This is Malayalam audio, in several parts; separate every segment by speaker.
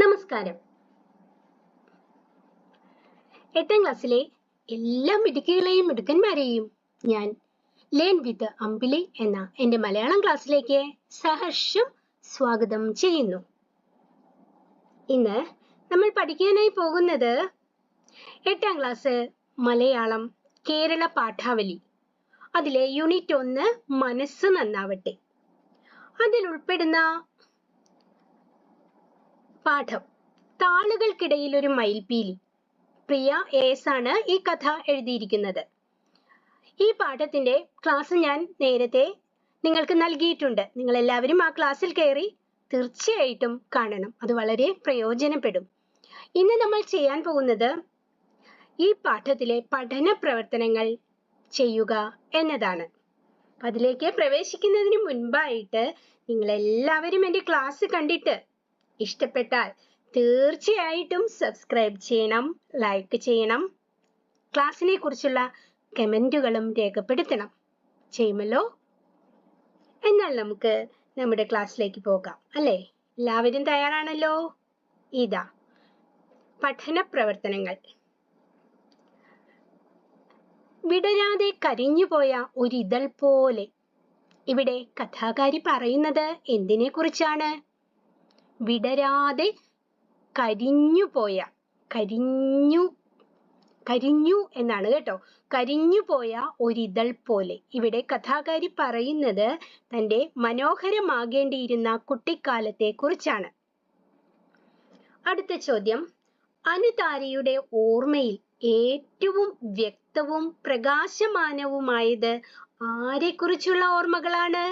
Speaker 1: നമസ്കാരം. എട്ടാം ക്ലാസ്സിലെ എല്ലാ മിടുക്കികളെയും മിടുക്കന്മാരെയും ഞാൻ ലേൺ വിത്ത് അമ്പിളി എന്ന എന്റെ മലയാളം ക്ലാസ്സിലേക്ക് സഹർഷം സ്വാഗതം ചെയ്യുന്നു. ഇന്ന് നമ്മൾ പഠിക്കാനായി പോകുന്നത് എട്ടാം ക്ലാസ് മലയാളം കേരള പാഠാവലി. അതിലെ യൂണിറ്റ് ഒന്ന് മനസ്സ് നന്നാവട്ടെ. അതിൽ ഉൾപ്പെടുന്ന പാഠം. താളുകൾക്കിടയിൽ ഒരു മയിൽപീലി. പ്രിയ എസ് ആണ് ഈ കഥ എഴുതിയിരിക്കുന്നത്. ഈ പാഠത്തിന്റെ ക്ലാസ് ഞാൻ നേരത്തെ നിങ്ങൾക്ക് നൽകിയിട്ടുണ്ട്. നിങ്ങൾ എല്ലാവരും ആ ക്ലാസ്സിൽ കയറി തീർച്ചയായിട്ടും കാണണം. അത് വളരെ പ്രയോജനപ്പെടും. ഇന്ന് നമ്മൾ ചെയ്യാൻ പോകുന്നത് ഈ പാഠത്തിലെ പഠന പ്രവർത്തനങ്ങൾ ചെയ്യുക എന്നതാണ്. അതിലേക്ക് പ്രവേശിക്കുന്നതിന് മുൻപായിട്ട് നിങ്ങൾ എല്ലാവരും എന്റെ ക്ലാസ് കണ്ടിട്ട് ഇഷ്ടപ്പെട്ടാൽ തീർച്ചയായിട്ടും സബ്സ്ക്രൈബ് ചെയ്യണം ലൈക്ക് ചെയ്യണം ക്ലാസ്സിനെ കുറിച്ചുള്ള കമന്റുകളും രേഖപ്പെടുത്തണം. ചെയ്യുമല്ലോ? എന്നാൽ നമുക്ക് നമ്മുടെ ക്ലാസ്സിലേക്ക് പോകാം അല്ലേ? എല്ലാവരും തയ്യാറാണല്ലോ? ഇതാ പഠന പ്രവർത്തനങ്ങൾ. വിടരാതെ കരിഞ്ഞുപോയ ഒരിതൾ പോലെ. ഇവിടെ കഥാകാരി പറയുന്നത് എന്തിനെ കുറിച്ചാണ് വിടരാതെ കരിഞ്ഞുപോയ കരിഞ്ഞു കരിഞ്ഞു എന്നാണ് കേട്ടോ. കരിഞ്ഞു പോയ ഒരിതൾ പോലെ. ഇവിടെ കഥാകാരി പറയുന്നത് തന്റെ മനോഹരമാകേണ്ടിയിരുന്ന കുട്ടിക്കാലത്തെ കുറിച്ചാണ് അടുത്ത ചോദ്യം. അനുതാരിയുടെ ഓർമ്മയിൽ ഏറ്റവും വ്യക്തവും പ്രകാശമാനവുമായത് ആരെക്കുറിച്ചുള്ള ഓർമ്മകളാണ്?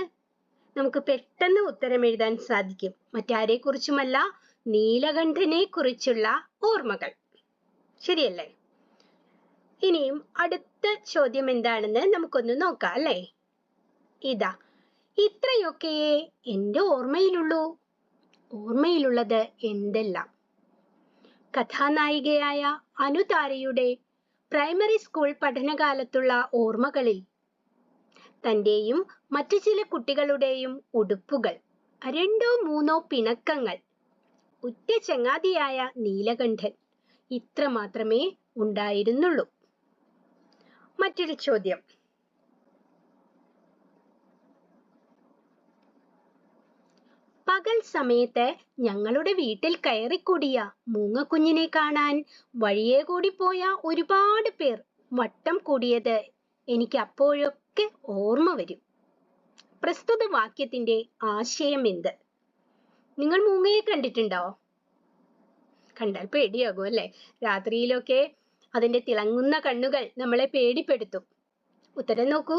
Speaker 1: നമുക്ക് പെട്ടെന്ന് ഉത്തരം എഴുതാൻ സാധിക്കും. മറ്റാരെ കുറിച്ചുമല്ല നീലകണ്ഠനെ കുറിച്ചുള്ള ഓർമ്മകൾ. ശരിയല്ലേ? ഇനിയും അടുത്ത ചോദ്യം എന്താണെന്ന് നമുക്കൊന്ന് നോക്കാം അല്ലേ? ഇതാ. ഇത്രയൊക്കെയേ എന്റെ ഓർമ്മയിലുള്ളൂ. ഓർമ്മയിലുള്ളത് എന്തെല്ലാം? കഥാനായികയായ അനുതാരയുടെ പ്രൈമറി സ്കൂൾ പഠനകാലത്തുള്ള ഓർമ്മകളിൽ തന്റെയും മറ്റു ചില കുട്ടികളുടെയും ഉടുപ്പുകൾ. രണ്ടോ മൂന്നോ പിണക്കങ്ങൾ. ഉറ്റ ചങ്ങാതിയായ നീലകണ്ഠൻ ഇത്ര മാത്രമേ ഉണ്ടായിരുന്നുള്ളൂ. മറ്റൊരു ചോദ്യം. പകൽ സമയത്ത് ഞങ്ങളുടെ വീട്ടിൽ കയറിക്കൂടിയ മൂങ്ങക്കുഞ്ഞിനെ കാണാൻ വഴിയെ കൂടി പോയ ഒരുപാട് പേർ വട്ടം കൂടിയത് എനിക്ക് അപ്പോഴൊക്കെ ഓർമ്മ വരും. പ്രസ്തുത വാക്യത്തിന്റെ ആശയം എന്ത് നിങ്ങൾ മൂങ്ങയെ കണ്ടിട്ടുണ്ടോ? കണ്ടാൽ പേടിയാകും അല്ലെ? രാത്രിയിലൊക്കെ അതിന്റെ തിളങ്ങുന്ന കണ്ണുകൾ നമ്മളെ പേടിപ്പെടുത്തും. ഉത്തരം നോക്കൂ.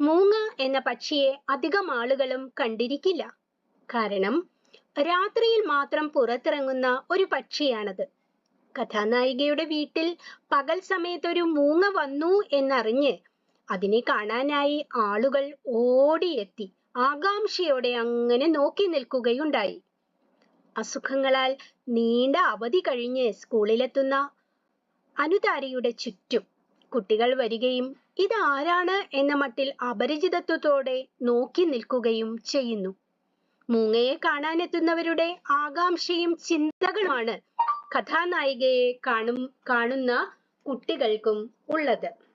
Speaker 1: മൂങ്ങ എന്ന പക്ഷിയെ അധികം ആളുകളും കണ്ടിരിക്കില്ല. കാരണം രാത്രിയിൽ മാത്രം പുറത്തിറങ്ങുന്ന ഒരു പക്ഷിയാണത്. കഥാനായികയുടെ വീട്ടിൽ പകൽ സമയത്ത് ഒരു മൂങ്ങ വന്നു എന്നറിഞ്ഞ് അതിനെ കാണാനായി ആളുകൾ ഓടിയെത്തി. ആകാംക്ഷയോടെ അങ്ങനെ നോക്കി നിൽക്കുകയുണ്ടായി. അസുഖങ്ങളാൽ നീണ്ട അവധി കഴിഞ്ഞ് സ്കൂളിലെത്തുന്ന അനുതാരിയുടെ ചുറ്റും കുട്ടികൾ വരികയും ഇതാരാണ്? എന്ന മട്ടിൽ അപരിചിതത്വത്തോടെ നോക്കി നിൽക്കുകയും ചെയ്യുന്നു. മൂങ്ങയെ കാണാനെത്തുന്നവരുടെ ആകാംക്ഷയും ചിന്തകളുമാണ് കഥാനായികയെ കാണും കാണുന്ന കുട്ടികൾക്കും ഉള്ളത്.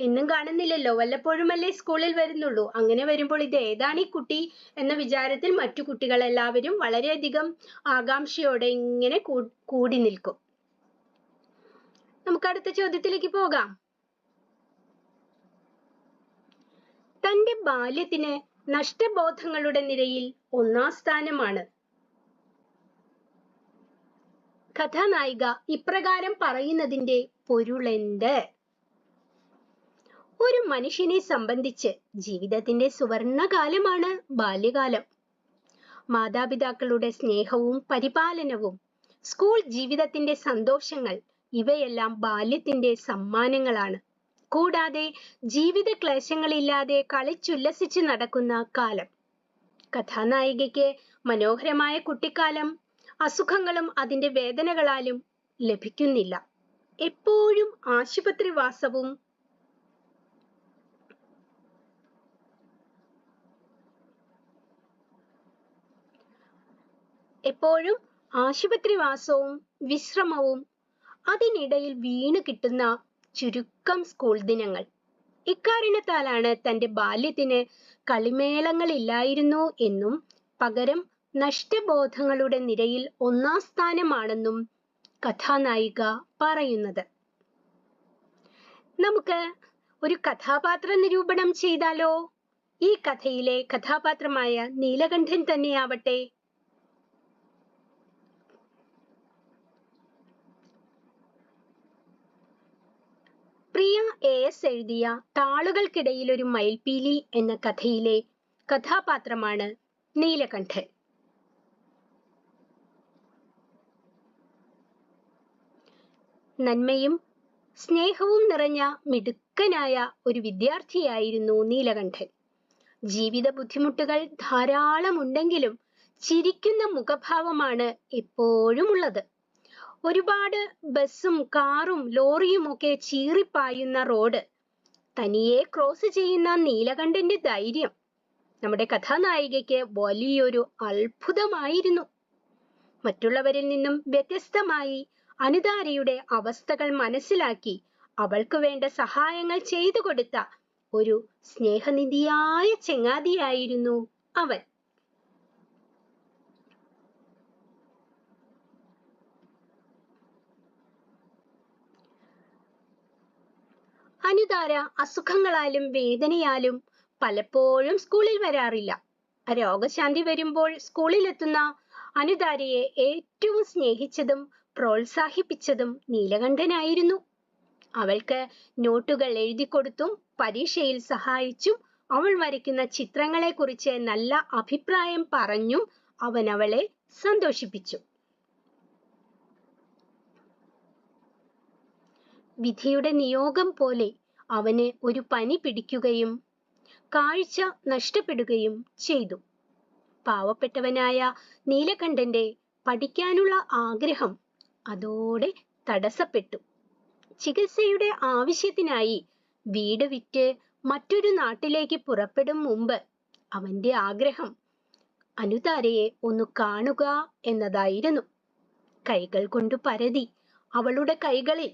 Speaker 1: എന്നും കാണുന്നില്ലല്ലോ. വല്ലപ്പോഴും വല്ലപ്പോഴുമല്ലേ സ്കൂളിൽ വരുന്നുള്ളൂ. അങ്ങനെ വരുമ്പോൾ ഇത് ഏതാണ് ഈ കുട്ടി എന്ന വിചാരത്തിൽ മറ്റു കുട്ടികൾ എല്ലാവരും വളരെയധികം ആകാംക്ഷയോടെ ഇങ്ങനെ കൂടി നിൽക്കും. നമുക്ക് അടുത്ത ചോദ്യത്തിലേക്ക് പോകാം. തന്റെ ബാല്യത്തിന് നഷ്ടബോധങ്ങളുടെ നിരയിൽ ഒന്നാം സ്ഥാനമാണ്. കഥാനായിക ഇപ്രകാരം പറയുന്നതിന്റെ പൊരുളെന്ത്? ഒരു മനുഷ്യനെ സംബന്ധിച്ച് ജീവിതത്തിന്റെ സുവർണകാലമാണ് ബാല്യകാലം. മാതാപിതാക്കളുടെ സ്നേഹവും പരിപാലനവും സ്കൂൾ ജീവിതത്തിന്റെ സന്തോഷങ്ങൾ ഇവയെല്ലാം ബാല്യത്തിന്റെ സമ്മാനങ്ങളാണ്. കൂടാതെ ജീവിത ക്ലേശങ്ങളില്ലാതെ കളിച്ചുല്ലസിച്ച് നടക്കുന്ന കാലം. കഥാനായികയ്ക്ക് മനോഹരമായ കുട്ടിക്കാലം അസുഖങ്ങളും അതിന്റെ വേദനകളാലും ലഭിക്കുന്നില്ല. എപ്പോഴും ആശുപത്രിവാസവും എപ്പോഴും ആശുപത്രിവാസവും വിശ്രമവും അതിനിടയിൽ വീണു കിട്ടുന്ന ചുരുക്കം സ്കൂൾ ദിനങ്ങൾ. ഇക്കാരണത്താലാണ് തന്റെ ബാല്യത്തിന് കളിമേളങ്ങളില്ലായിരുന്നു എന്നും പകരം നഷ്ടബോധങ്ങളുടെ നിരയിൽ ഒന്നാം സ്ഥാനമാണെന്നും കഥാനായിക പറയുന്നത്. നമുക്ക് ഒരു കഥാപാത്ര നിരൂപണം ചെയ്താലോ? ഈ കഥയിലെ കഥാപാത്രമായ നീലകണ്ഠൻ തന്നെയാവട്ടെ പ്രിയ എ എസ് എഴുതിയ താളുകൾക്കിടയിൽ ഒരു മയിൽപീലി എന്ന കഥയിലെ കഥാപാത്രമാണ് നീലകണ്ഠൻ. നന്മയും സ്നേഹവും നിറഞ്ഞ മിടുക്കനായ ഒരു വിദ്യാർത്ഥിയായിരുന്നു നീലകണ്ഠൻ. ജീവിത ബുദ്ധിമുട്ടുകൾ ധാരാളം ഉണ്ടെങ്കിലും ചിരിക്കുന്ന മുഖഭാവമാണ് എപ്പോഴും ഉള്ളത് ഒരുപാട് ബസ്സും കാറും ലോറിയും ഒക്കെ ചീറിപ്പായുന്ന റോഡ്. തനിയെ ക്രോസ് ചെയ്യുന്ന നീലകണ്ഠന്റെ ധൈര്യം നമ്മുടെ കഥാനായികയ്ക്ക് വലിയൊരു അത്ഭുതമായിരുന്നു. മറ്റുള്ളവരിൽ നിന്നും വ്യത്യസ്തമായി അനുതാരയുടെ അവസ്ഥകൾ മനസ്സിലാക്കി അവൾക്ക് വേണ്ട സഹായങ്ങൾ ചെയ്തു കൊടുത്ത ഒരു സ്നേഹനിധിയായ ചെങ്ങാതിയായിരുന്നു അവൻ. അനുതാര അസുഖങ്ങളാലും വേദനയാലും പലപ്പോഴും സ്കൂളിൽ വരാറില്ല. രോഗശാന്തി വരുമ്പോൾ സ്കൂളിലെത്തുന്ന അനുതാരയെ ഏറ്റവും സ്നേഹിച്ചതും പ്രോത്സാഹിപ്പിച്ചതും നീലകണ്ഠനായിരുന്നു. അവൾക്ക് നോട്ടുകൾ എഴുതി കൊടുത്തും പരീക്ഷയിൽ സഹായിച്ചും അവൾ വരയ്ക്കുന്ന ചിത്രങ്ങളെക്കുറിച്ച് നല്ല അഭിപ്രായം പറഞ്ഞും അവൻ അവളെ സന്തോഷിപ്പിച്ചു. വിധിയുടെ നിയോഗം പോലെ അവന് ഒരു പനി പിടിക്കുകയും കാഴ്ച നഷ്ടപ്പെടുകയും ചെയ്തു. പാവപ്പെട്ടവനായ നീലകണ്ഠന്റെ പഠിക്കാനുള്ള ആഗ്രഹം അതോടെ തടസ്സപ്പെട്ടു. ചികിത്സയുടെ ആവശ്യത്തിനായി വീട് വിറ്റ് മറ്റൊരു നാട്ടിലേക്ക് പുറപ്പെടും മുമ്പ് അവന്റെ ആഗ്രഹം അനുതാരയെ ഒന്ന് കാണുക എന്നതായിരുന്നു. കൈകൾ കൊണ്ട് പരതി അവളുടെ കൈകളിൽ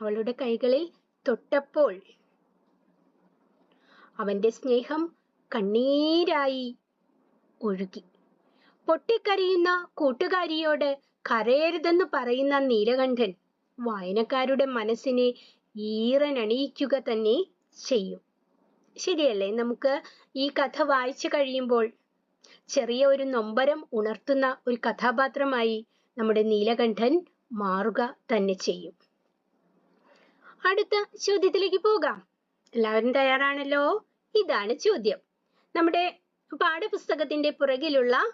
Speaker 1: അവളുടെ കൈകളിൽ തൊട്ടപ്പോൾ അവന്റെ സ്നേഹം കണ്ണീരായി ഒഴുകി. പൊട്ടിക്കരയുന്ന കൂട്ടുകാരിയോട് കരയരുതെന്ന് പറയുന്ന നീലകണ്ഠൻ വായനക്കാരുടെ മനസ്സിനെ ഈറനണിയിക്കുക തന്നെ ചെയ്യും. ശരിയല്ലേ? നമുക്ക് ഈ കഥ വായിച്ചു കഴിയുമ്പോൾ ചെറിയ ഒരു നൊമ്പരം ഉണർത്തുന്ന ഒരു കഥാപാത്രമായി നമ്മുടെ നീലകണ്ഠൻ മാറുക തന്നെ ചെയ്യും. അടുത്ത ചോദ്യത്തിലേക്ക് പോകാം. എല്ലാവരും തയ്യാറാണല്ലോ? ഇതാണ് ചോദ്യം. നമ്മുടെ പാഠപുസ്തകത്തിന്റെ പുറകിലുള്ള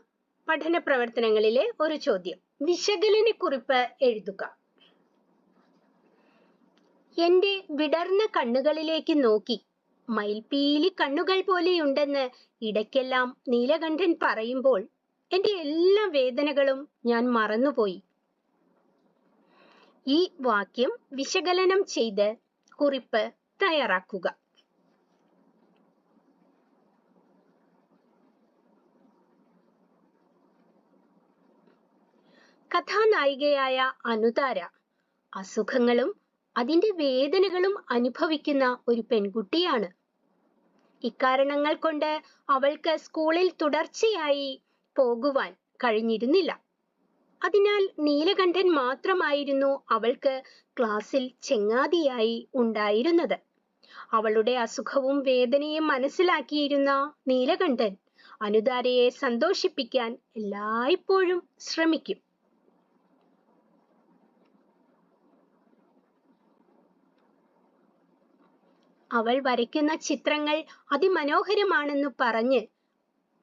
Speaker 1: പഠന പ്രവർത്തനങ്ങളിലെ ഒരു ചോദ്യം. വിശകലന കുറിപ്പ് എഴുതുക. എന്റെ വിടർന്ന കണ്ണുകളിലേക്ക് നോക്കി. മയിൽപീലി കണ്ണുകൾ പോലെയുണ്ടെന്ന് ഇടയ്ക്കെല്ലാം നീലകണ്ഠൻ പറയുമ്പോൾ എന്റെ എല്ലാ വേദനകളും ഞാൻ മറന്നുപോയി. ഈ വാക്യം വിശകലനം ചെയ്ത് കുറിപ്പ് തയ്യാറാക്കുക. കഥാനായികയായ അനുതാര അസുഖങ്ങളും അതിന്റെ വേദനകളും അനുഭവിക്കുന്ന ഒരു പെൺകുട്ടിയാണ്. ഇക്കാരണങ്ങൾ കൊണ്ട് അവൾക്ക് സ്കൂളിൽ തുടർച്ചയായി പോകുവാൻ കഴിഞ്ഞിരുന്നില്ല. അതിനാൽ നീലകണ്ഠൻ മാത്രമായിരുന്നു അവൾക്ക് ക്ലാസ്സിൽ ചെങ്ങാതിയായി ഉണ്ടായിരുന്നത്. അവളുടെ അസുഖവും വേദനയും മനസ്സിലാക്കിയിരുന്ന നീലകണ്ഠൻ അനുതാരയെ സന്തോഷിപ്പിക്കാൻ എല്ലായ്പ്പോഴും ശ്രമിക്കും. അവൾ വരയ്ക്കുന്ന ചിത്രങ്ങൾ അതിമനോഹരമാണെന്ന് പറഞ്ഞ്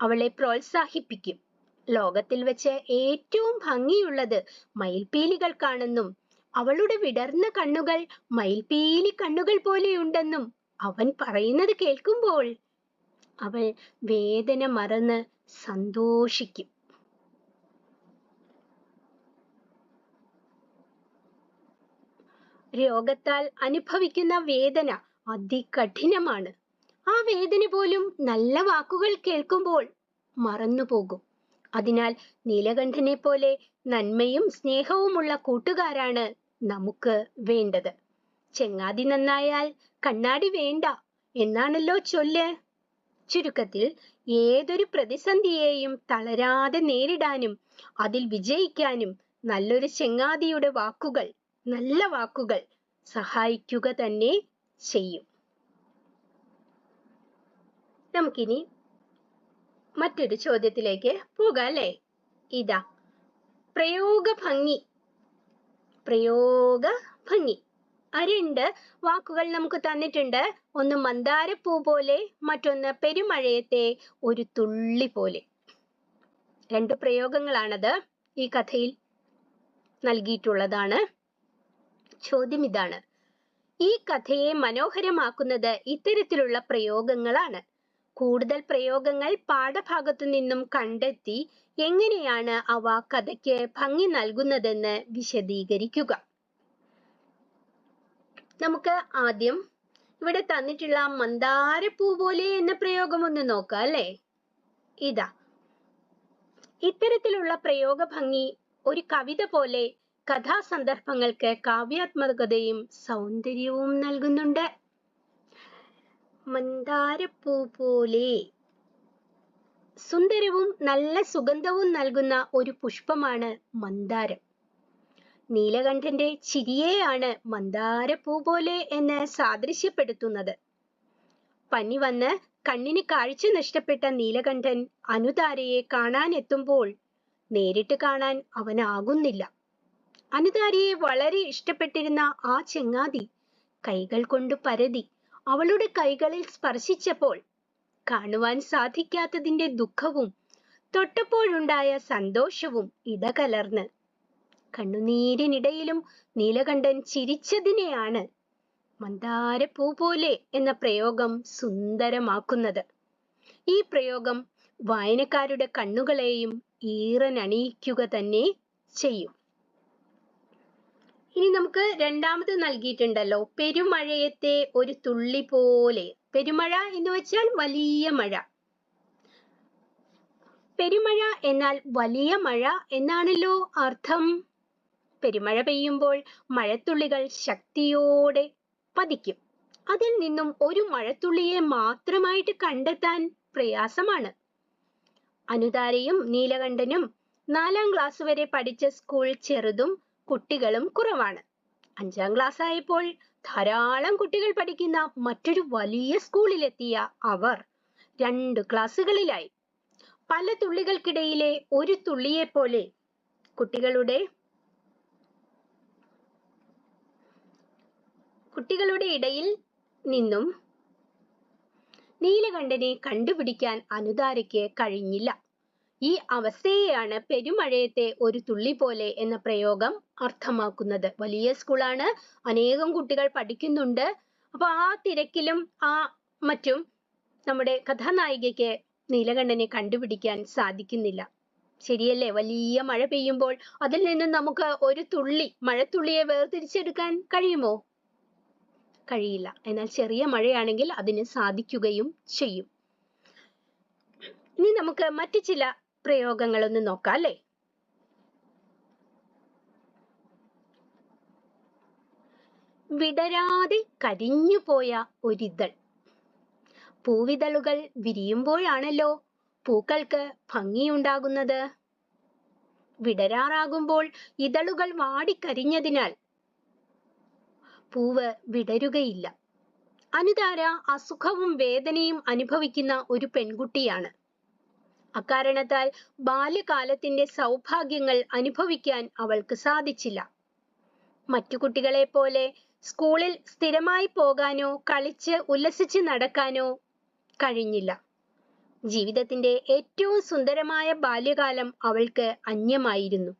Speaker 1: അവളെ പ്രോത്സാഹിപ്പിക്കും. ലോകത്തിൽ വെച്ച് ഏറ്റവും ഭംഗിയുള്ളത് മയിൽപീലികൾക്കാണെന്നും അവളുടെ വിടർന്ന കണ്ണുകൾ മയിൽപ്പീലി കണ്ണുകൾ പോലെയുണ്ടെന്നും അവൻ പറയുന്നത് കേൾക്കുമ്പോൾ അവൾ വേദന മറന്ന് സന്തോഷിക്കും. രോഗത്താൽ അനുഭവിക്കുന്ന വേദന അതികഠിനമാണ്. ആ വേദന പോലും നല്ല വാക്കുകൾ കേൾക്കുമ്പോൾ മറന്നുപോകും. അതിനാൽ നീലകണ്ഠനെ പോലെ നന്മയും സ്നേഹവുമുള്ള കൂട്ടുകാരാണ് നമുക്ക് വേണ്ടത്. ചെങ്ങാതി നന്നായാൽ കണ്ണാടി വേണ്ട എന്നാണല്ലോ ചൊല്ല്. ചുരുക്കത്തിൽ ഏതൊരു പ്രതിസന്ധിയെയും തളരാതെ നേരിടാനും അതിൽ വിജയിക്കാനും നല്ലൊരു ചെങ്ങാതിയുടെ വാക്കുകൾ നല്ല വാക്കുകൾ സഹായിക്കുക തന്നെ ചെയ്യും. നമുക്കിനി മറ്റൊരു ചോദ്യത്തിലേക്ക് പോകാം അല്ലേ? ഇതാ. പ്രയോഗ ഭംഗി. പ്രയോഗ ഭംഗി. ആ രണ്ട് വാക്കുകൾ നമുക്ക് തന്നിട്ടുണ്ട്. ഒന്ന് മന്ദാരപ്പൂ പോലെ മറ്റൊന്ന് പെരുമഴയത്തെ ഒരു തുള്ളി പോലെ. രണ്ട് പ്രയോഗങ്ങളാണത് ഈ കഥയിൽ നൽകിയിട്ടുള്ളതാണ്. ചോദ്യം ഇതാണ്. ഈ കഥയെ മനോഹരമാക്കുന്നത് ഇത്തരത്തിലുള്ള പ്രയോഗങ്ങളാണ്. കൂടുതൽ പ്രയോഗങ്ങൾ പാഠഭാഗത്തു നിന്നും കണ്ടെത്തി എങ്ങനെയാണ് അവ കഥയ്ക്ക് ഭംഗി നൽകുന്നതെന്ന് വിശദീകരിക്കുക. നമുക്ക് ആദ്യം ഇവിടെ തന്നിട്ടുള്ള മന്ദാരപ്പൂ പോലെ എന്ന പ്രയോഗം ഒന്ന് നോക്കാം അല്ലേ? ഇതാ. ഇത്തരത്തിലുള്ള പ്രയോഗ ഭംഗി ഒരു കവിത പോലെ കഥാസന്ദർഭങ്ങൾക്ക് കാവ്യാത്മകതയും സൗന്ദര്യവും നൽകുന്നുണ്ട്. മന്ദാരപ്പൂ പോലെ. സുന്ദരവും നല്ല സുഗന്ധവും നൽകുന്ന ഒരു പുഷ്പമാണ് മന്ദാരം. നീലകണ്ഠന്റെ ചിരിയെയാണ് മന്ദാരപ്പൂ പോലെ എന്ന് സാദൃശ്യപ്പെടുത്തുന്നത്. പനി വന്ന് കണ്ണിന് കാഴ്ച നഷ്ടപ്പെട്ട നീലകണ്ഠൻ അനുതാരയെ കാണാൻ എത്തുമ്പോൾ നേരിട്ട് കാണാൻ അവനാകുന്നില്ല. അനുതാരയെ വളരെ ഇഷ്ടപ്പെട്ടിരുന്ന ആ ചെങ്ങാതി കൈകൾ കൊണ്ട് പരതി അവളുടെ കൈകളിൽ സ്പർശിച്ചപ്പോൾ കാണുവാൻ സാധിക്കാത്തതിന്റെ ദുഃഖവും തൊട്ടപ്പോഴുണ്ടായ സന്തോഷവും ഇടകലർന്ന്. കണ്ണുനീരിനിടയിലും നീലകണ്ഠൻ ചിരിച്ചതിനെയാണ് മന്ദാരപ്പൂ പോലെ എന്ന പ്രയോഗം സുന്ദരമാക്കുന്നത്. ഈ പ്രയോഗം വായനക്കാരുടെ കണ്ണുകളെയും ഈറനണിയിക്കുക തന്നെ ചെയ്യും. ഇനി നമുക്ക് രണ്ടാമത് നൽകിയിട്ടുണ്ടല്ലോ. പെരുമഴയത്തെ ഒരു തുള്ളി പോലെ. പെരുമഴ എന്ന് വെച്ചാൽ വലിയ മഴ. പെരുമഴ എന്നാൽ വലിയ മഴ എന്നാണല്ലോ അർത്ഥം. പെരുമഴ പെയ്യുമ്പോൾ മഴത്തുള്ളികൾ ശക്തിയോടെ പതിക്കും. അതിൽ നിന്നും ഒരു മഴത്തുള്ളിയെ മാത്രമായിട്ട് കണ്ടെത്താൻ പ്രയാസമാണ്. അനുതാരയും നീലകണ്ഠനും നാലാം ക്ലാസ് വരെ പഠിച്ച സ്കൂൾ ചെറുതും കുട്ടികളും കുറവാണ്. അഞ്ചാം ക്ലാസ് ആയപ്പോൾ ധാരാളം കുട്ടികൾ പഠിക്കുന്ന മറ്റൊരു വലിയ സ്കൂളിലെത്തിയ അവർ രണ്ട് ക്ലാസ്സുകളിലായി. പല തുള്ളികൾക്കിടയിലെ ഒരു തുള്ളിയെ പോലെ കുട്ടികളുടെ കുട്ടികളുടെ ഇടയിൽ നിന്നും നീലകണ്ഠനെ കണ്ടുപിടിക്കാൻ അനുതാരയ്ക്ക് കഴിഞ്ഞില്ല. ഈ അവസ്ഥയെയാണ് പെരുമഴയത്തെ ഒരു തുള്ളി പോലെ എന്ന പ്രയോഗം അർത്ഥമാക്കുന്നത്. വലിയ സ്കൂളാണ് അനേകം കുട്ടികൾ പഠിക്കുന്നുണ്ട്. അപ്പൊ ആ തിരക്കിലും ആ മറ്റും നമ്മുടെ കഥാനായികയ്ക്ക് നീലകണ്ഠനെ കണ്ടുപിടിക്കാൻ സാധിക്കുന്നില്ല. ശരിയല്ലേ? വലിയ മഴ പെയ്യുമ്പോൾ അതിൽ നിന്നും നമുക്ക് ഒരു തുള്ളി മഴത്തുള്ളിയെ വേർതിരിച്ചെടുക്കാൻ കഴിയുമോ? കഴിയില്ല. എന്നാൽ ചെറിയ മഴയാണെങ്കിൽ അതിന് സാധിക്കുകയും ചെയ്യും. ഇനി നമുക്ക് മറ്റു ചില പ്രയോഗങ്ങൾ ഒന്ന് നോക്കാം അല്ലേ? വിടരാതെ കരിഞ്ഞുപോയ ഒരിതൾ. പൂവിതളുകൾ വിരിയുമ്പോഴാണല്ലോ പൂക്കൾക്ക് ഭംഗിയുണ്ടാകുന്നത്. വിടരാറാകുമ്പോൾ ഇതളുകൾ വാടിക്കരിഞ്ഞതിനാൽ പൂവ് വിടരുകയില്ല. അനുതാര അസുഖവും വേദനയും അനുഭവിക്കുന്ന ഒരു പെൺകുട്ടിയാണ്. അക്കാരണത്താൽ ബാല്യകാലത്തിന്റെ സൗഭാഗ്യങ്ങൾ അനുഭവിക്കാൻ അവൾക്ക് സാധിച്ചില്ല. മറ്റു കുട്ടികളെ പോലെ സ്കൂളിൽ സ്ഥിരമായി പോകാനോ കളിച്ച് ഉല്ലസിച്ച് നടക്കാനോ കഴിഞ്ഞില്ല. ജീവിതത്തിന്റെ ഏറ്റവും സുന്ദരമായ ബാല്യകാലം അവൾക്ക് അന്യമായിരുന്നു.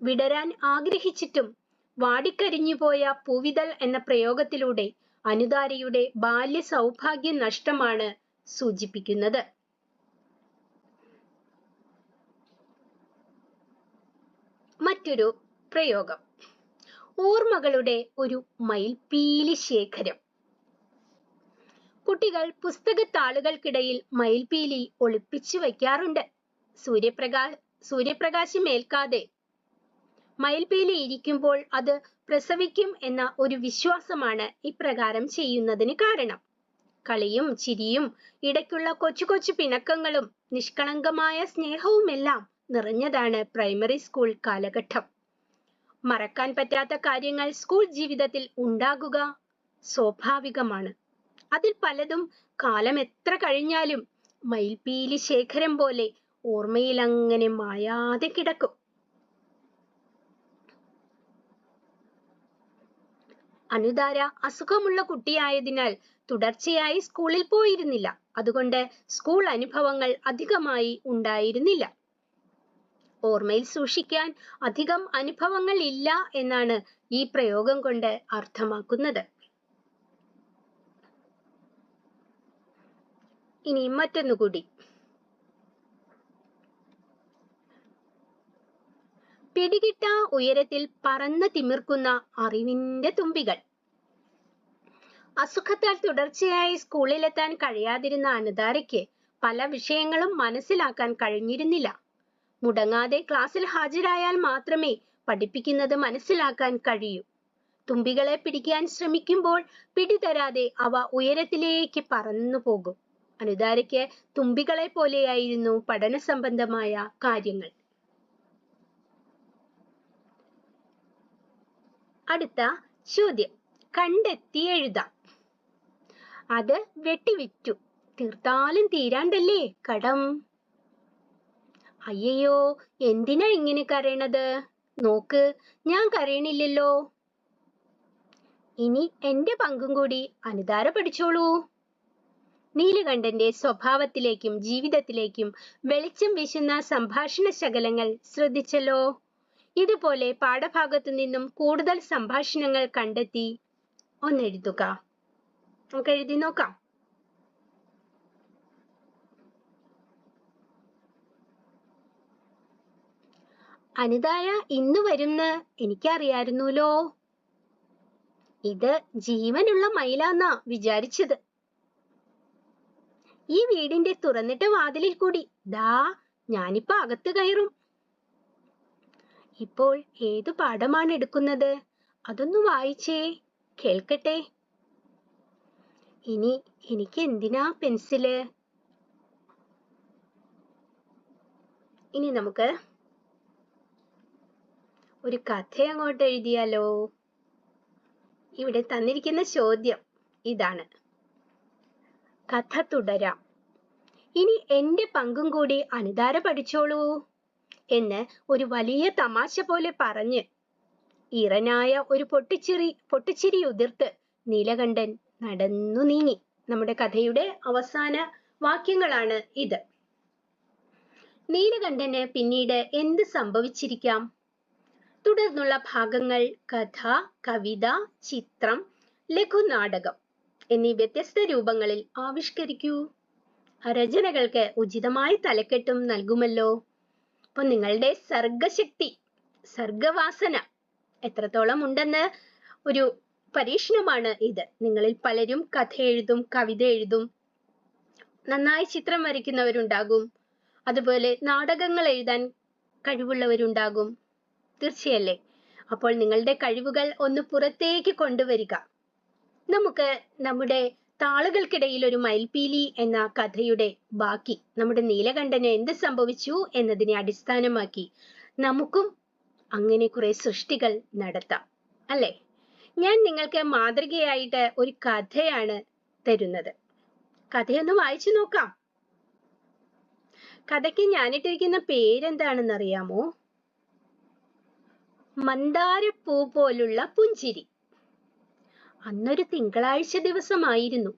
Speaker 1: വിടരാൻ ആഗ്രഹിച്ചിട്ടും വാടിക്കരിഞ്ഞുപോയ പൂവിതൾ എന്ന പ്രയോഗത്തിലൂടെ അനുതാരയുടെ ബാല്യ സൗഭാഗ്യ നഷ്ടമാണ് സൂചിപ്പിക്കുന്നത്. മറ്റൊരു പ്രയോഗം. ഓർമ്മകളുടെ ഒരു മയിൽപീലി ശേഖരം. കുട്ടികൾ പുസ്തകത്താളുകൾക്കിടയിൽ മയിൽപീലി ഒളിപ്പിച്ചു വയ്ക്കാറുണ്ട്. സൂര്യപ്രകാ ഏൽക്കാതെ മയിൽപീലി ഇരിക്കുമ്പോൾ അത് പ്രസവിക്കും എന്ന ഒരു വിശ്വാസമാണ് ഇപ്രകാരം ചെയ്യുന്നതിന് കാരണം. കളിയും ചിരിയും ഇടയ്ക്കുള്ള കൊച്ചു കൊച്ചു പിണക്കങ്ങളും നിഷ്കളങ്കമായ സ്നേഹവുമെല്ലാം നിറഞ്ഞതാണ് പ്രൈമറി സ്കൂൾ കാലഘട്ടം. മറക്കാൻ പറ്റാത്ത കാര്യങ്ങൾ സ്കൂൾ ജീവിതത്തിൽ ഉണ്ടാകുക സ്വാഭാവികമാണ്. അതിൽ പലതും കാലം എത്ര കഴിഞ്ഞാലും മയിൽപീലി ശേഖരം പോലെ ഓർമ്മയിൽ അങ്ങനെ മായാതെ കിടക്കും. അനുതാര അസുഖമുള്ള കുട്ടിയായതിനാൽ തുടർച്ചയായി സ്കൂളിൽ പോയിരുന്നില്ല. അതുകൊണ്ട് സ്കൂൾ അനുഭവങ്ങൾ അധികമായി ഉണ്ടായിരുന്നില്ല. ഓർമ്മയിൽ സൂക്ഷിക്കാൻ അധികം അനുഭവങ്ങൾ ഇല്ല എന്നാണ് ഈ പ്രയോഗം കൊണ്ട് അർത്ഥമാക്കുന്നത്. ഇനി മറ്റൊന്നുകൂടി പിടികിട്ട ഉയരത്തിൽ പറന്ന് തിമിർക്കുന്ന അറിവിന്റെ തുമ്പികൾ. അസുഖത്താൽ തുടർച്ചയായി സ്കൂളിലെത്താൻ കഴിയാതിരുന്ന അനുതാരയ്ക്ക് പല വിഷയങ്ങളും മനസ്സിലാക്കാൻ കഴിഞ്ഞിരുന്നില്ല. മുടങ്ങാതെ ക്ലാസ്സിൽ ഹാജരായാൽ മാത്രമേ പഠിപ്പിക്കുന്നത് മനസ്സിലാക്കാൻ കഴിയൂ. തുമ്പികളെ പിടിക്കാൻ ശ്രമിക്കുമ്പോൾ പിടിതരാതെ അവ ഉയരത്തിലേക്ക് പറന്നു പോകും. അനുദാരയ്ക്ക് തുമ്പികളെ പോലെയായിരുന്നു പഠന സംബന്ധമായ കാര്യങ്ങൾ. അടുത്ത ചോദ്യം. കണ്ടെത്തി എഴുതാം. അത് വെട്ടിവിറ്റു. തീർത്താലും തീരാണ്ടല്ലേ കടം? അയ്യയ്യോ എന്തിനാ ഇങ്ങനെ കരയണത്? നോക്ക് ഞാൻ കരയണില്ലല്ലോ. ഇനി എന്റെ പങ്കും കൂടി അനുതാര പഠിച്ചോളൂ. നീലകണ്ഠന്റെ സ്വഭാവത്തിലേക്കും ജീവിതത്തിലേക്കും വെളിച്ചം വീശുന്ന സംഭാഷണ ശകലങ്ങൾ ശ്രദ്ധിച്ചല്ലോ. ഇതുപോലെ പാഠഭാഗത്തു നിന്നും കൂടുതൽ സംഭാഷണങ്ങൾ കണ്ടെത്തി ഒന്നെഴുതുക നമുക്ക് എഴുതി നോക്കാം. അനിതായ ഇന്ന് വരുംന്ന് എനിക്കറിയായിരുന്നല്ലോ ഇത് ജീവനുള്ള മയിലാന്നാ വിചാരിച്ചത്. ഈ വീടിന്റെ തുറന്നിട്ട വാതിലിൽ കൂടി ദാ ഞാനിപ്പോ അകത്ത് കയറും. ഇപ്പോൾ ഏതു പാഠമാണ് എടുക്കുന്നത്? അതൊന്ന് വായിച്ചേ. കേൾക്കട്ടെ. ഇനി എനിക്ക് എന്തിനാ പെൻസിൽ? ഇനി നമുക്ക് ഒരു കഥ അങ്ങോട്ട് എഴുതിയാലോ? ഇവിടെ തന്നിരിക്കുന്ന ചോദ്യം ഇതാണ്. കഥ തുടരാം. ഇനി എന്റെ പങ്കും കൂടി അനിതാര പഠിച്ചോളൂ. എന്ന് ഒരു വലിയ തമാശ പോലെ പറഞ്ഞ് ഈറനായ ഒരു പൊട്ടിച്ചിരി പൊട്ടിച്ചിരി ഉതിർത്ത് നീലകണ്ഠൻ നടന്നു നീങ്ങി. നമ്മുടെ കഥയുടെ അവസാന വാക്യങ്ങളാണ് ഇത്. നീലകണ്ഠന് പിന്നീട് എന്ത് സംഭവിച്ചിരിക്കാം? തുടർന്നുള്ള ഭാഗങ്ങൾ കഥ കവിത ചിത്രം ലഘുനാടകം എന്നീ വ്യത്യസ്ത രൂപങ്ങളിൽ ആവിഷ്കരിക്കൂ. രചനകൾക്ക് ഉചിതമായ തലക്കെട്ടും നൽകുമല്ലോ. അപ്പൊ നിങ്ങളുടെ സർഗശക്തി സർഗവാസന എത്രത്തോളം ഉണ്ടെന്ന് ഒരു പരീക്ഷണമാണ് ഇത്. നിങ്ങളിൽ പലരും കഥ എഴുതും കവിത എഴുതും നന്നായി ചിത്രം വരയ്ക്കുന്നവരുണ്ടാകും. അതുപോലെ നാടകങ്ങൾ എഴുതാൻ കഴിവുള്ളവരുണ്ടാകും. തീർച്ചയല്ലേ? അപ്പോൾ നിങ്ങളുടെ കഴിവുകൾ ഒന്ന് പുറത്തേക്ക് കൊണ്ടുവരിക. നമുക്ക് നമ്മുടെ താളുകൾക്കിടയിൽ ഒരു മയിൽപീലി എന്ന കഥയുടെ ബാക്കി. നമ്മുടെ നീലകണ്ഠന് എന്ത് സംഭവിച്ചു എന്നതിനെ അടിസ്ഥാനമാക്കി നമുക്കും അങ്ങനെ കുറെ സൃഷ്ടികൾ നടത്താം. അല്ലേ? ഞാൻ നിങ്ങൾക്ക് മാതൃകയായിട്ട് ഒരു കഥയാണ് തരുന്നത്. കഥയൊന്ന് വായിച്ചു നോക്കാം. കഥയ്ക്ക് ഞാനിട്ടിരിക്കുന്ന പേരെന്താണെന്ന് അറിയാമോ മന്ദാരപ്പൂ പോലുള്ള പുഞ്ചിരി. അന്നൊരു തിങ്കളാഴ്ച ദിവസമായിരുന്നു.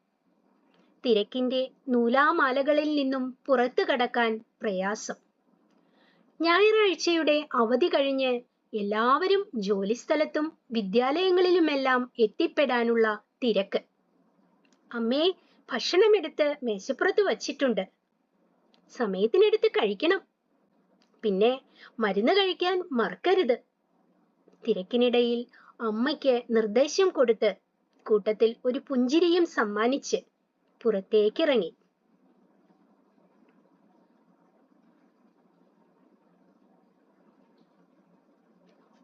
Speaker 1: തിരക്കിന്റെ നൂലാമാലകളിൽ നിന്നും പുറത്തു കടക്കാൻ പ്രയാസം. ഞായറാഴ്ചയുടെ അവധി കഴിഞ്ഞ് എല്ലാവരും ജോലിസ്ഥലത്തും വിദ്യാലയങ്ങളിലുമെല്ലാം എത്തിപ്പെടാനുള്ള തിരക്ക്. അമ്മേ ഭക്ഷണമെടുത്ത് മേശപ്പുറത്ത് വച്ചിട്ടുണ്ട്. സമയത്തിനെടുത്ത് കഴിക്കണം. പിന്നെ മരുന്ന് കഴിക്കാൻ മറക്കരുത്. തിരക്കിനിടയിൽ അമ്മയ്ക്ക് നിർദ്ദേശം കൊടുത്ത് കൂട്ടത്തിൽ ഒരു പുഞ്ചിരിയും സമ്മാനിച്ച് പുറത്തേക്കിറങ്ങി.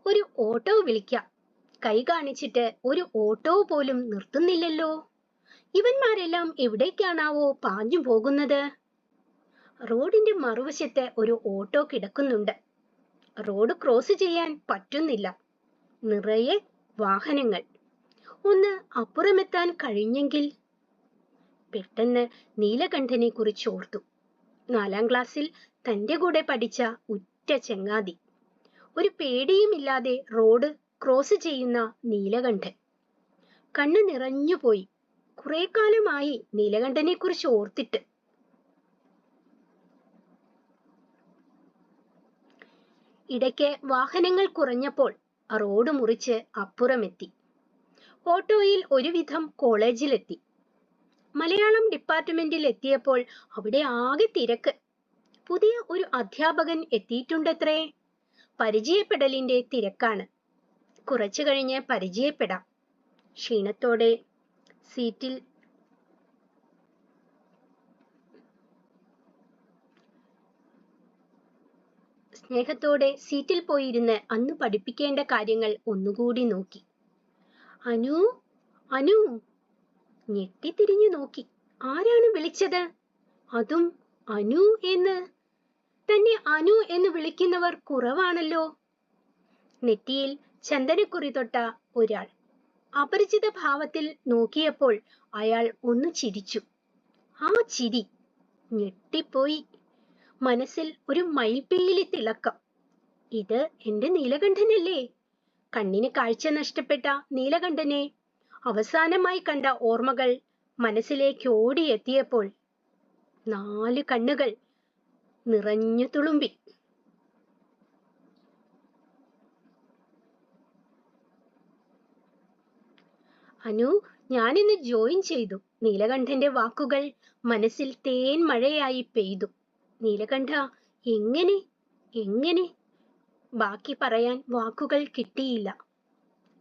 Speaker 1: ഒരു ഓട്ടോ വിളിക്കാം. കൈ കാണിച്ചിട്ട് ഒരു ഓട്ടോ പോലും നിർത്തുന്നില്ലല്ലോ. ഇവന്മാരെല്ലാം എവിടേക്കാണാവോ പാഞ്ഞു പോകുന്നത്? റോഡിന്റെ മറുവശത്ത് ഒരു ഓട്ടോ കിടക്കുന്നുണ്ട്. റോഡ് ക്രോസ് ചെയ്യാൻ പറ്റുന്നില്ല. നിറയെ വാഹനങ്ങൾ. ഒന്ന് അപ്പുറമെത്താൻ കഴിഞ്ഞെങ്കിൽ? പെട്ടെന്ന് നീലകണ്ഠനെ കുറിച്ച് ഓർത്തു. നാലാം ക്ലാസ്സിൽ തന്റെ കൂടെ പഠിച്ച ഉറ്റ ചെങ്ങാതി. ഒരു പേടിയുമില്ലാതെ റോഡ് ക്രോസ് ചെയ്യുന്ന നീലകണ്ഠൻ. കണ്ണ് നിറഞ്ഞുപോയി കുറെ കാലമായി നീലകണ്ഠനെ കുറിച്ച് ഓർത്തിട്ട്. ഇടയ്ക്ക് വാഹനങ്ങൾ കുറഞ്ഞപ്പോൾ റോഡ് മുറിച്ച് അപ്പുറമെത്തി. ഓട്ടോയിൽ ഒരുവിധം കോളേജിലെത്തി. മലയാളം ഡിപ്പാർട്ട്മെന്റിൽ എത്തിയപ്പോൾ അവിടെ ആകെ തിരക്ക്. പുതിയ ഒരു അധ്യാപകൻ എത്തിയിട്ടുണ്ടത്രേ? പരിചയപ്പെടലിന്റെ തിരക്കാണ്. കുറച്ചു കഴിഞ്ഞ് പരിചയപ്പെടാം. ക്ഷീണത്തോടെ സീറ്റിൽ സ്നേഹത്തോടെ സീറ്റിൽ പോയിരുന്ന് അന്ന് പഠിപ്പിക്കേണ്ട കാര്യങ്ങൾ ഒന്നുകൂടി നോക്കി. അനു അനു. ഞെട്ടിത്തിരിഞ്ഞു നോക്കി. ആരാണ് വിളിച്ചത്? അതും അനു എന്ന്. തന്നെ അനു എന്ന് വിളിക്കുന്നവർ കുറവാണല്ലോ. നെറ്റിയിൽ ചന്ദനക്കുറി തൊട്ട ഒരാൾ. അപരിചിത ഭാവത്തിൽ നോക്കിയപ്പോൾ അയാൾ ഒന്ന് ചിരിച്ചു. ആ ചിരി ഞെട്ടിപ്പോയി. മനസ്സിൽ ഒരു മയിൽപ്പീലി തിളക്കം. ഇത് എന്റെ നീലകണ്ഠനല്ലേ? കണ്ണിന് കാഴ്ച നഷ്ടപ്പെട്ട നീലകണ്ഠനെ അവസാനമായി കണ്ട ഓർമ്മകൾ മനസ്സിലേക്ക് ഓടിയെത്തിയപ്പോൾ നാല് കണ്ണുകൾ നിറഞ്ഞു തുളുമ്പി. അനു ഞാനിന്ന് ജോയിൻ ചെയ്തു. നീലകണ്ഠന്റെ വാക്കുകൾ മനസ്സിൽ തേൻ മഴയായി പെയ്തു. നീലകണ്ഠ എങ്ങനെ എങ്ങനെ? ബാക്കി പറയാൻ വാക്കുകൾ കിട്ടിയില്ല.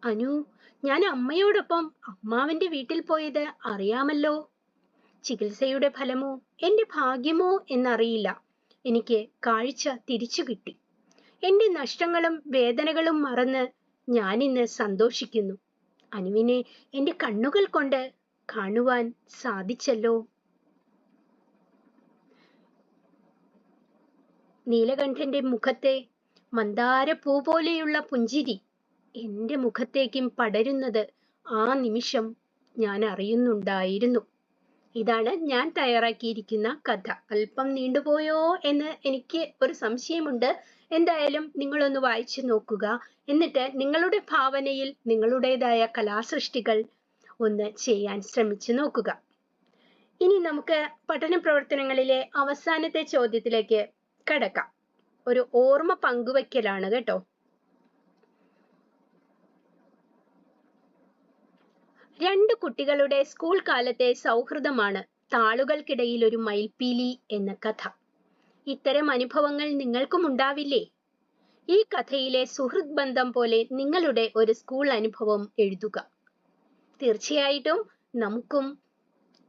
Speaker 1: അനു ഞാൻ അമ്മയോടൊപ്പം അമ്മാവന്റെ വീട്ടിൽ പോയത് അറിയാമല്ലോ. ചികിത്സയുടെ ഫലമോ എന്റെ ഭാഗ്യമോ എന്നറിയില്ല. എനിക്ക് കാഴ്ച തിരിച്ചു കിട്ടി. എന്റെ നഷ്ടങ്ങളും വേദനകളും മറന്ന് ഞാനിന്ന് സന്തോഷിക്കുന്നു. അനുവിനെ എന്റെ കണ്ണുകൾ കൊണ്ട് കാണുവാൻ സാധിച്ചല്ലോ. നീലകണ്ഠന്റെ മുഖത്തെ മന്ദാരപ്പൂ പോലെയുള്ള പുഞ്ചിരി എന്റെ മുഖത്തേക്കും പടരുന്നത് ആ നിമിഷം ഞാൻ അറിയുന്നുണ്ടായിരുന്നു. ഇതാണ് ഞാൻ തയ്യാറാക്കിയിരിക്കുന്ന കഥ. അല്പം നീണ്ടുപോയോ എന്ന് എനിക്ക് ഒരു സംശയമുണ്ട്. എന്തായാലും നിങ്ങളൊന്ന് വായിച്ചു നോക്കുക. എന്നിട്ട് നിങ്ങളുടെ ഭാവനയിൽ നിങ്ങളുടേതായ കലാസൃഷ്ടികൾ ഒന്ന് ചെയ്യാൻ ശ്രമിച്ചു നോക്കുക. ഇനി നമുക്ക് പഠന പ്രവർത്തനങ്ങളിലെ അവസാനത്തെ ചോദ്യത്തിലേക്ക് കടക്കാം. ഒരു ഓർമ്മ പങ്കുവയ്ക്കലാണ് കേട്ടോ. രണ്ട് കുട്ടികളുടെ സ്കൂൾ കാലത്തെ സൗഹൃദമാണ് താളുകൾക്കിടയിൽ ഒരു മയിൽപ്പീലി എന്ന കഥ. ഇത്തരം അനുഭവങ്ങൾ നിങ്ങൾക്കും ഉണ്ടാവില്ലേ? ഈ കഥയിലെ സുഹൃത് ബന്ധം പോലെ നിങ്ങളുടെ ഒരു സ്കൂൾ അനുഭവം എഴുതുക. തീർച്ചയായിട്ടും നമുക്കും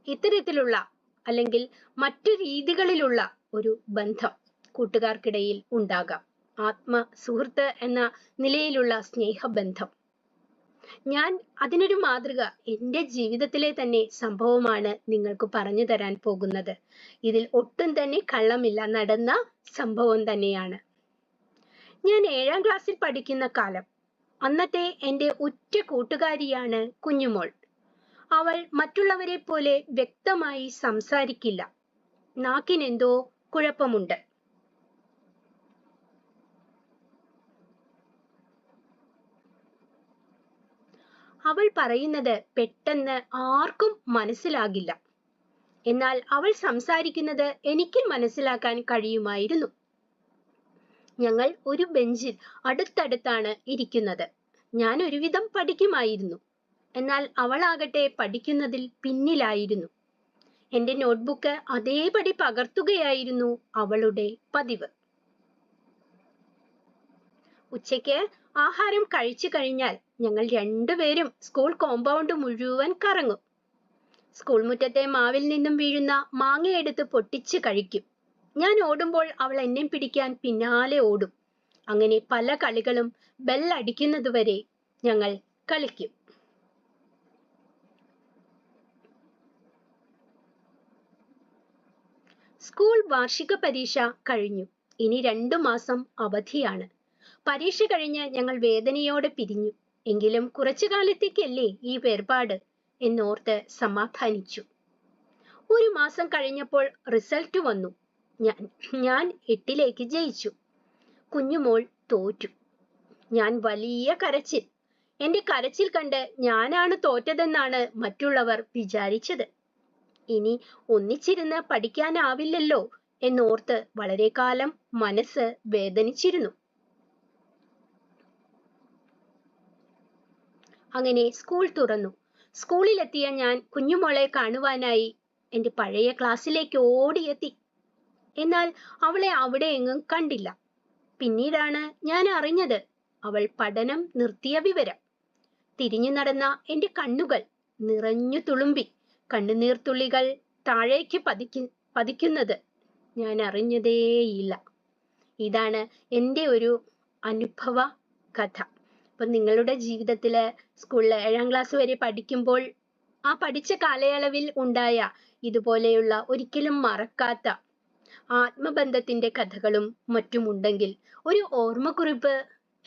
Speaker 1: ഇത്തരത്തിലുള്ള അല്ലെങ്കിൽ മറ്റു രീതികളിലുള്ള ഒരു ബന്ധം കൂട്ടുകാർക്കിടയിൽ ഉണ്ടാകാം. ആത്മ സുഹൃത്ത് എന്ന നിലയിലുള്ള സ്നേഹബന്ധം. ഞാൻ അതിനൊരു മാതൃക എന്റെ ജീവിതത്തിലെ തന്നെ സംഭവമാണ് നിങ്ങൾക്ക് പറഞ്ഞു തരാൻ പോകുന്നത്. ഇതിൽ ഒട്ടും തന്നെ കള്ളമില്ല. നടന്ന സംഭവം തന്നെയാണ്. ഞാൻ ഏഴാം ക്ലാസ്സിൽ പഠിക്കുന്ന കാലം അന്നത്തെ എന്റെ ഉറ്റ കൂട്ടുകാരിയാണ് കുഞ്ഞുമോൾ. അവൾ മറ്റുള്ളവരെ പോലെ വ്യക്തമായി സംസാരിക്കില്ല. നാക്കിനെന്തോ കുഴപ്പമുണ്ട്. അവൾ പറയുന്നത് പെട്ടെന്ന് ആർക്കും മനസ്സിലാകില്ല. എന്നാൽ അവൾ സംസാരിക്കുന്നത് എനിക്ക് മനസ്സിലാക്കാൻ കഴിയുമായിരുന്നു. ഞങ്ങൾ ഒരു ബെഞ്ചിൽ അടുത്തടുത്താണ് ഇരിക്കുന്നത്. ഞാൻ ഒരുവിധം പഠിക്കുമായിരുന്നു. എന്നാൽ അവളാകട്ടെ പഠിക്കുന്നതിൽ പിന്നിലായിരുന്നു. എന്റെ നോട്ട്ബുക്ക് അതേപടി പകർത്തുകയായിരുന്നു അവളുടെ പതിവ്. ഉച്ചയ്ക്ക് ആഹാരം കഴിച്ചു കഴിഞ്ഞാൽ ഞങ്ങൾ രണ്ടുപേരും സ്കൂൾ കോമ്പൗണ്ട് മുഴുവൻ കറങ്ങും. സ്കൂൾ മുറ്റത്തെ മാവിൽ നിന്നും വീഴുന്ന മാങ്ങയെടുത്ത് പൊട്ടിച്ച് കഴിക്കും. ഞാൻ ഓടുമ്പോൾ അവൾ എന്നെ പിടിക്കാൻ പിന്നാലെ ഓടും. അങ്ങനെ പല കളികളും ബെല്ലടിക്കുന്നതുവരെ ഞങ്ങൾ കളിക്കും. സ്കൂൾ വാർഷിക പരീക്ഷ കഴിഞ്ഞു. ഇനി രണ്ടു മാസം അവധിയാണ്. പരീക്ഷ കഴിഞ്ഞ് ഞങ്ങൾ വേദനയോടെ പിരിഞ്ഞു. എങ്കിലും കുറച്ചു കാലത്തേക്കല്ലേ ഈ വേർപാട് എന്നോർത്ത് സമാധാനിച്ചു. ഒരു മാസം കഴിഞ്ഞപ്പോൾ റിസൾട്ട് വന്നു. ഞാൻ ഞാൻ എട്ടിലേക്ക് ജയിച്ചു. കുഞ്ഞുമോൾ തോറ്റു. ഞാൻ വലിയ കരച്ചിൽ. എന്റെ കരച്ചിൽ കണ്ട് ഞാനാണ് തോറ്റതെന്നാണ് മറ്റുള്ളവർ വിചാരിച്ചത്. ഇനി ഒന്നിച്ചിരുന്ന് പഠിക്കാനാവില്ലല്ലോ എന്നോർത്ത് വളരെ കാലം മനസ്സ് വേദനിച്ചിരുന്നു. അങ്ങനെ സ്കൂൾ തുറന്നു. സ്കൂളിലെത്തിയ ഞാൻ കുഞ്ഞുമോളെ കാണുവാനായി എന്റെ പഴയ ക്ലാസ്സിലേക്ക് ഓടിയെത്തി. എന്നാൽ അവളെ അവിടെ എങ്ങും കണ്ടില്ല. പിന്നീടാണ് ഞാൻ അറിഞ്ഞത് അവൾ പഠനം നിർത്തിയ വിവരം. തിരിഞ്ഞു നടന്ന എന്റെ കണ്ണുകൾ നിറഞ്ഞു തുളുമ്പി കണ്ണുനീർത്തുള്ളികൾ താഴേക്ക് പതിക്കു പതിക്കുന്നത് ഞാൻ അറിഞ്ഞതേയില്ല. ഇതാണ് എന്റെ ഒരു അനുഭവ കഥ. അപ്പൊ നിങ്ങളുടെ ജീവിതത്തിൽ സ്കൂളിൽ ഏഴാം ക്ലാസ് വരെ പഠിക്കുമ്പോൾ ആ പഠിച്ച കാലയളവിൽ ഉണ്ടായ ഇതുപോലെയുള്ള ഒരിക്കലും മറക്കാത്ത ആത്മബന്ധത്തിന്റെ കഥകളും മറ്റുമുണ്ടെങ്കിൽ ഒരു ഓർമ്മക്കുറിപ്പ്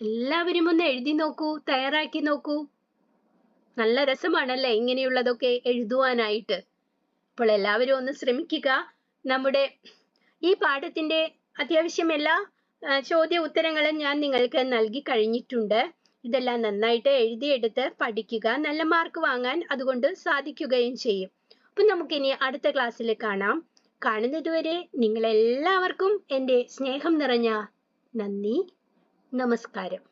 Speaker 1: എല്ലാവരും ഒന്ന് എഴുതി നോക്കൂ തയ്യാറാക്കി നോക്കൂ. നല്ല രസമാണല്ലേ ഇങ്ങനെയുള്ളതൊക്കെ എഴുതുവാനായിട്ട്? അപ്പോൾ എല്ലാവരും ഒന്ന് ശ്രമിക്കുക. നമ്മുടെ ഈ പാഠത്തിന്റെ അത്യാവശ്യം എല്ലാ ചോദ്യ ഉത്തരങ്ങളും ഞാൻ നിങ്ങൾക്ക് നൽകി കഴിഞ്ഞിട്ടുണ്ട്. ഇതെല്ലാം നന്നായിട്ട് എഴുതിയെടുത്ത് പഠിക്കുക നല്ല മാർക്ക് വാങ്ങാൻ അതുകൊണ്ട് സാധിക്കുകയും ചെയ്യും. അപ്പൊ നമുക്കിനി അടുത്ത ക്ലാസ്സിൽ കാണാം. കാണുന്നതുവരെ നിങ്ങളെല്ലാവർക്കും എന്റെ സ്നേഹം നിറഞ്ഞ നന്ദി. നമസ്കാരം.